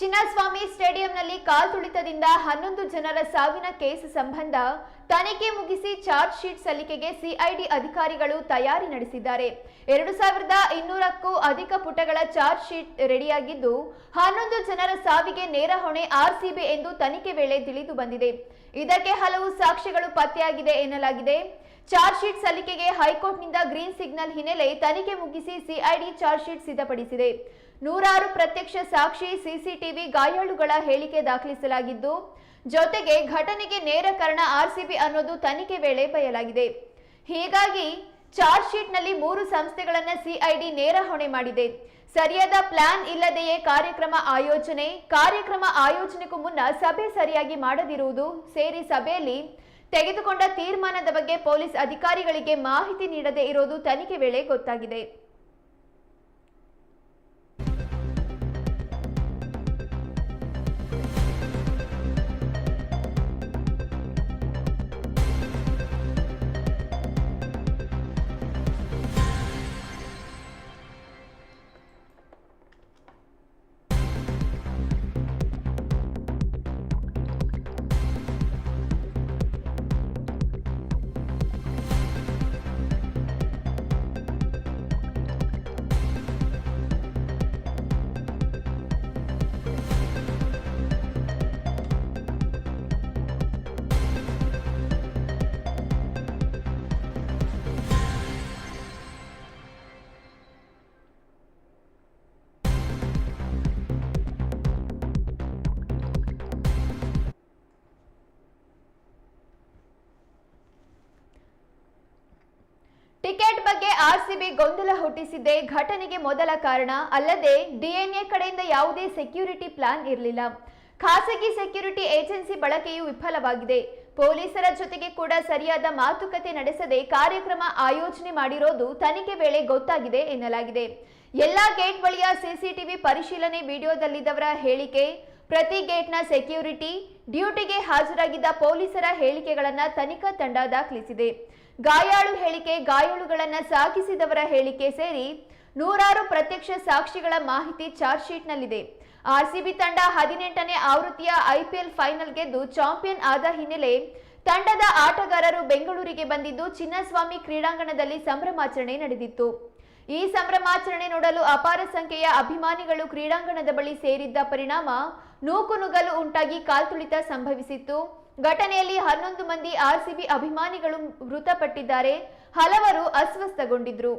ಚಿನ್ನಸ್ವಾಮಿ ಸ್ಟೇಡಿಯಂನಲ್ಲಿ ಕಾಲ್ತುಳಿತದಿಂದ ಹನ್ನೊಂದು ಜನರ ಸಾವಿನ ಕೇಸ್ ಸಂಬಂಧ ತನಿಖೆ ಮುಗಿಸಿ ಚಾರ್ಜ್ ಶೀಟ್ ಸಲ್ಲಿಕೆಗೆ ಸಿಐಡಿ ಅಧಿಕಾರಿಗಳು ತಯಾರಿ ನಡೆಸಿದ್ದಾರೆ. ಎರಡು ಸಾವಿರದ ಇನ್ನೂರಕ್ಕೂ ಅಧಿಕ ಪುಟಗಳ ಚಾರ್ಜ್ ಶೀಟ್ ರೆಡಿಯಾಗಿದ್ದು, ಹನ್ನೊಂದು ಜನರ ಸಾವಿಗೆ ನೇರ ಹೊಣೆ ಆರ್ಸಿಬಿ ಎಂದು ತನಿಖೆ ವೇಳೆ ತಿಳಿದು ಬಂದಿದೆ. ಇದಕ್ಕೆ ಹಲವು ಸಾಕ್ಷ್ಯಗಳು ಪತ್ತೆಯಾಗಿದೆ ಎನ್ನಲಾಗಿದೆ. ಚಾರ್ಜ್ ಶೀಟ್ ಸಲ್ಲಿಕೆಗೆ ಹೈಕೋರ್ಟ್ನಿಂದ ಗ್ರೀನ್ ಸಿಗ್ನಲ್ ಹಿನ್ನೆಲೆ ತನಿಖೆ ಮುಗಿಸಿ ಸಿಐಡಿ ಚಾರ್ಜ್ ಶೀಟ್ ಸಿದ್ಧಪಡಿಸಿದೆ. ನೂರಾರು ಪ್ರತ್ಯಕ್ಷ ಸಾಕ್ಷಿ, ಸಿಸಿಟಿವಿ ಗಾಯಾಳುಗಳ ಹೇಳಿಕೆ ದಾಖಲಿಸಲಾಗಿದ್ದು, ಜೊತೆಗೆ ಘಟನೆಗೆ ನೇರ ಕಾರಣ ಆರ್ಸಿಬಿ ಅನ್ನೋದು ತನಿಖೆ ವೇಳೆ ಬಯಲಾಗಿದೆ. ಹೀಗಾಗಿ ಚಾರ್ಜ್ ಶೀಟ್ನಲ್ಲಿ ಮೂರು ಸಂಸ್ಥೆಗಳನ್ನ ಸಿಐಡಿ ನೇರ ಹೊಣೆ ಮಾಡಿದೆ. ಸರಿಯಾದ ಪ್ಲಾನ್ ಇಲ್ಲದೆಯೇ ಕಾರ್ಯಕ್ರಮ ಆಯೋಜನೆ, ಕಾರ್ಯಕ್ರಮ ಆಯೋಜನೆಗೂ ಮುನ್ನ ಸಭೆ ಸರಿಯಾಗಿ ಮಾಡದಿರುವುದು ಸೇರಿ ಸಭೆಯಲ್ಲಿ ತೆಗೆದುಕೊಂಡ ತೀರ್ಮಾನದ ಬಗ್ಗೆ ಪೊಲೀಸ್ ಅಧಿಕಾರಿಗಳಿಗೆ ಮಾಹಿತಿ ನೀಡದೇ ಇರೋದು ತನಿಖೆ ವೇಳೆ ಗೊತ್ತಾಗಿದೆ. ಆರ್ಸಿಬಿ ಗೊಂದಲ ಹುಟ್ಟಿಸಿದ್ದೇ ಘಟನೆಗೆ ಮೊದಲ ಕಾರಣ. ಅಲ್ಲದೆ, ಡಿಎನ್ಎ ಕಡೆಯಿಂದ ಯಾವುದೇ ಸೆಕ್ಯೂರಿಟಿ ಪ್ಲಾನ್ ಇರಲಿಲ್ಲ. ಖಾಸಗಿ ಸೆಕ್ಯೂರಿಟಿ ಏಜೆನ್ಸಿ ಬಳಕೆಯು ವಿಫಲವಾಗಿದೆ. ಪೊಲೀಸರ ಜೊತೆಗೆ ಕೂಡ ಸರಿಯಾದ ಮಾತುಕತೆ ನಡೆಸದೆ ಕಾರ್ಯಕ್ರಮ ಆಯೋಜನೆ ಮಾಡಿರೋದು ತನಿಖೆ ವೇಳೆ ಗೊತ್ತಾಗಿದೆ ಎನ್ನಲಾಗಿದೆ. ಎಲ್ಲಾ ಗೇಟ್ ಬಳಿಯ ಸಿಸಿಟಿವಿ ಪರಿಶೀಲನೆ ವಿಡಿಯೋದಲ್ಲಿದ್ದವರ ಹೇಳಿಕೆ ಪ್ರತಿ ಗೇಟ್ನ ಸೆಕ್ಯೂರಿಟಿ, ಡ್ಯೂಟಿಗೆ ಹಾಜರಾಗಿದ್ದ ಪೊಲೀಸರ ಹೇಳಿಕೆಗಳನ್ನು ತನಿಖಾ ತಂಡ ದಾಖಲಿಸಿದೆ. ಗಾಯಾಳು ಹೇಳಿಕೆ, ಗಾಯಾಳುಗಳನ್ನು ಸಾಗಿಸಿದವರ ಹೇಳಿಕೆ ಸೇರಿ ನೂರಾರು ಪ್ರತ್ಯಕ್ಷ ಸಾಕ್ಷಿಗಳ ಮಾಹಿತಿ ಚಾರ್ಜ್ ಶೀಟ್ನಲ್ಲಿದೆ. ಆರ್ಸಿಬಿ ತಂಡ ಹದಿನೆಂಟನೇ ಆವೃತ್ತಿಯ ಐಪಿಎಲ್ ಫೈನಲ್ ಗೆದ್ದು ಚಾಂಪಿಯನ್ ಆದ ಹಿನ್ನೆಲೆ ತಂಡದ ಆಟಗಾರರು ಬೆಂಗಳೂರಿಗೆ ಬಂದಿದ್ದು ಚಿನ್ನಸ್ವಾಮಿ ಕ್ರೀಡಾಂಗಣದಲ್ಲಿ ಸಂಭ್ರಮಾಚರಣೆ ನಡೆದಿತ್ತು. ಈ ಸಂಭ್ರಮಾಚರಣೆ ನೋಡಲು ಅಪಾರ ಸಂಖ್ಯೆಯ ಅಭಿಮಾನಿಗಳು ಕ್ರೀಡಾಂಗಣದ ಬಳಿ ಸೇರಿದ್ದ ಪರಿಣಾಮ ನೂಕುನುಗ್ಗಲು ಉಂಟಾಗಿ ಕಾಲ್ತುಳಿತ ಸಂಭವಿಸಿತ್ತು. ಘಟನೆಯಲ್ಲಿ ಹನ್ನೊಂದು ಮಂದಿ ಆರ್ಸಿಬಿ ಅಭಿಮಾನಿಗಳು ಮೃತಪಟ್ಟಿದ್ದಾರೆ. ಹಲವರು ಅಸ್ವಸ್ಥಗೊಂಡಿದ್ರು.